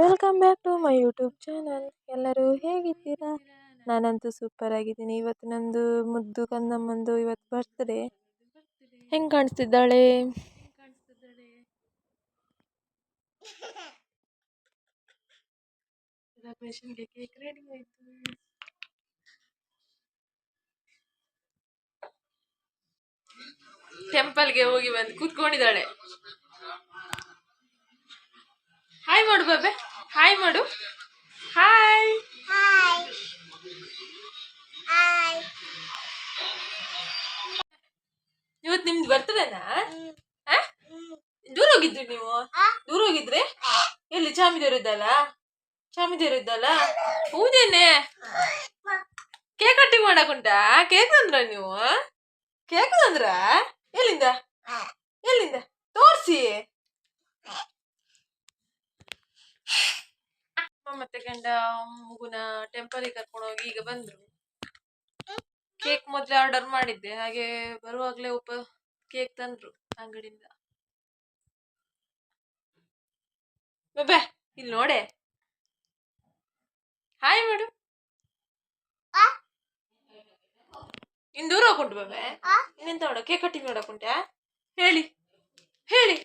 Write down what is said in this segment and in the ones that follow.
Welcome back to my YouTube channel ಎಲ್ಲರೂ ಹೇಗಿದ್ದೀರಾ? ನಾನಂತೂ ಸೂಪರ್ ಆಗಿದ್ದೀನಿ. ಇವತ್ತು ನಂದು ಮುದ್ದು ಕಂದಮ್ಮಂದು ಇವತ್ತು ಬರ್ತ್ಡೇ ಹೆಂಗೆ ಕಾಣಿಸ್ತಿದ್ದಾಳೆ? ಕೇಕ್ ರೆಡಿ ಟೆಂಪಲ್ಗೆ ಹೋಗಿ ಬಂದು ಕೂತ್ಕೊಂಡಿದ್ದಾಳೆ ಹಾಯ್ ಮಾಡು ಬಾಬೆ ಹಾಯ್ ಮಾಡು ಹಾಯ್ ಇವತ್ತು ನಿಮ್ದು ಬರ್ತದೇನಾ ದೂರ ಹೋಗಿದ್ರಿ ನೀವು? ದೂರ ಹೋಗಿದ್ರಿ? ಎಲ್ಲಿ? ಚಾಮಿದೇವ್ರು ಇದ್ದಲ್ಲ? ಚಾಮಿದೇವ್ರು ಇದ್ದಲ್ಲ? ಹೌದೇನೆ? ಕೇಕ್ ಕಟ್ಟಿಂಗ್ ಮಾಡಕುಂಟಾ? ಕೇಕ್ ತಂದ್ರ ನೀವು? ಕೇಕ್ ತಂದ್ರ? ಎಲ್ಲಿಂದ? ಎಲ್ಲಿಂದ? ತೋರ್ಸಿ. ಮತ್ತೆ ಗಂಡ ಮಗುನ ಟೆಂಪಲಿಗೆ ಕರ್ಕೊಂಡು ಹೋಗಿ ಈಗ ಬಂದ್ರು. ಕೇಕ್ ಮೊದ್ಲೇ ಆರ್ಡರ್ ಮಾಡಿದ್ದೆ ಹಾಗೆ ಬರುವಾಗ್ಲೇ ಒಬ್ಬ ಕೇಕ್ ತಂದ್ರು ಅಂಗಡಿಯಿಂದ. ಇಲ್ಲಿ ನೋಡೆ. ಹಾಯ್ ಮೇಡಮ್ ಇನ್ ದೂರ ಹೋಗ್ಕೊಂಡು ಬಾಬೆ? ಇನ್ನೆಂತ ಮಾಡ ಕೇಕ್ ಕಟ್ಟಿಂಗ್ ಮಾಡಕ್ಕುಂಟಾ ಹೇಳಿ ಹೇಳಿ.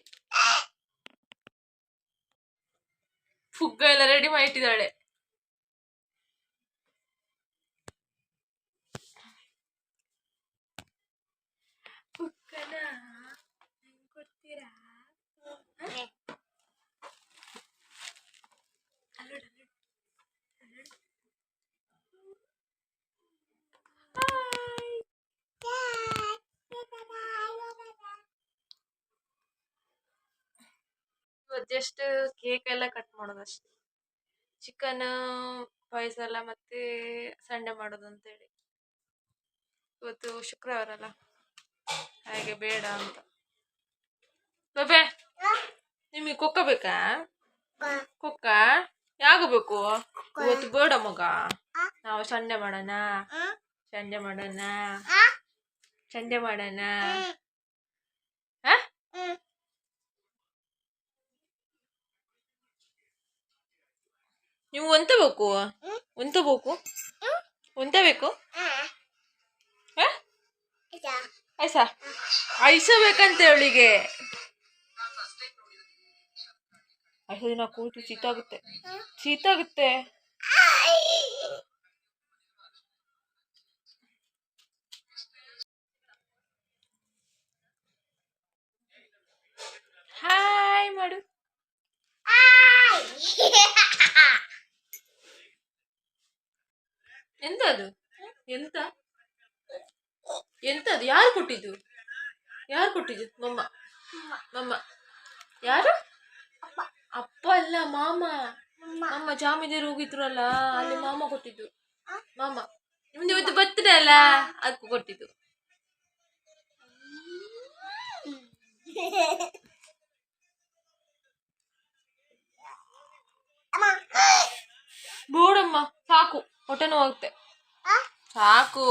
ಫುಗ್ಗ ಎಲ್ಲ ರೆಡಿ ಮಾಡಿ ಜಸ್ಟ್ ಕೇಕ್ ಎಲ್ಲ ಕಟ್ ಮಾಡೋದು ಅಷ್ಟೇ. ಚಿಕನ್ ಪಾಯಸ ಎಲ್ಲ ಮತ್ತೆ ಸಂಡೆ ಮಾಡೋದು ಅಂತೇಳಿ ಇವತ್ತು ಶುಕ್ರವಾರ ಅಲ್ಲ? ಹಾಗೆ ಬೇಡ ಅಂತ. ಬಬೆ ನಿಮಗೆ ಕುಕ್ಕ ಬೇಕಾ? ಕುಕ್ಕ ಯಾಗ ಬೇಕು? ಇವತ್ತು ಬೇಡ ಮಗ. ನಾವು ಸಂಡೆ ಮಾಡೋಣ. ಸಂಡೆ ಮಾಡೋಣ. ಸಂಡೆ ಮಾಡೋಣ. ನೀವು ಬೇಕು? ಒಂತಬೇಕು ಬೇಕು? ಐಸ? ಐಸ ಬೇಕಂತ ಅವಳಿಗೆ ಐಸ ದಿನ ಕೂತು ಶೀತ ಆಗುತ್ತೆ ಹಾಯ್ ಮಾಡು. ಎಂತ ಅದು ಎಂತ? ಎಂತ ಅದು ಯಾರು ಕೊಟ್ಟಿದ್ದು? ಯಾರು ಕೊಟ್ಟಿದ್ದು? ಮಮ್ಮ. ಮಮ್ಮ. ಯಾರು? ಅಪ್ಪ. ಅಲ್ಲ ಮಾಮ. ಅಮ್ಮ ಜಾಮೀನಿಯರು ಹೋಗಿದ್ರಲ್ಲ ಅಲ್ಲಿ ಮಾಮ ಕೊಟ್ಟಿದ್ದು. ಮಾಮ. ನಿಮ್ದು ಇವತ್ತು ಬರ್ತಡೆ ಅಲ್ಲ ಅದಕ್ಕೂ ಕೊಟ್ಟಿದ್ದು. ಸಾಕು ಹೊಟ್ಟೆ ನೋವಾಗುತ್ತೆ ಸಾಕು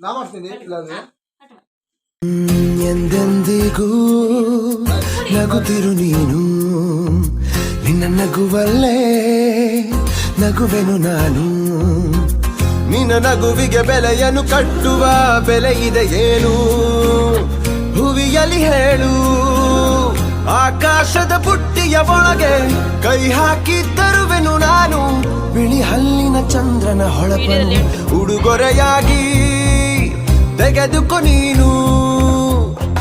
ನಾ ಮಾಡ್ತೀನಿ ಇಲ್ಲ ಅಂದ್ರೆ? ಎಂದೆಂದಿಗೂ ನಗುತ್ತಿರು ನೀನು ನಿನ್ನ ನಗುವಲ್ಲೇ ನಗುವೆನು ನಾನು. ನಿನ್ನ ನಗುವಿಗೆ ಬೆಲೆಯನ್ನು ಕಟ್ಟುವ ಬೆಲೆ ಇದೆ ಏನು? ಹುವಿಯಲ್ಲಿ ಹೇಳು ಆಕಾಶದ ಬುಟ್ಟಿಯ ಒಳಗೆ ಕೈ ಹಾಕಿ ತರುವೆನು ನಾನು. ಚಂದ್ರನ ಹೊಳಪನು ಉಡುಗೊರೆಯಾಗಿ ತೆಗೆದುಕೊ ನೀನು.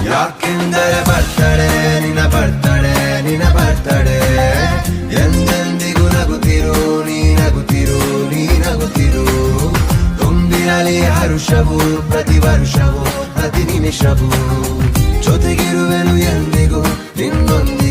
ಯಾಕೆಂದರೆ ಬರ್ತಡೆ, ನಿನ್ನ ಬರ್ತಡೆ ನಿನ್ನ ಬರ್ತಡೆ. ಎಂದೆಂದಿಗೂ ನಗುತ್ತಿರು, ನೀ ನಗುತ್ತಿರು ನೀ ನಗುತ್ತಿರು. ಹರುಷವು, ಪ್ರತಿ ವರ್ಷವೂ, ಪ್ರತಿ ನಿಮಿಷವೂ. ಜೊತೆಗಿರುವೆನು ಎಂದಿಗೂ, ನಿನ್ನೊಂದಿಗೆ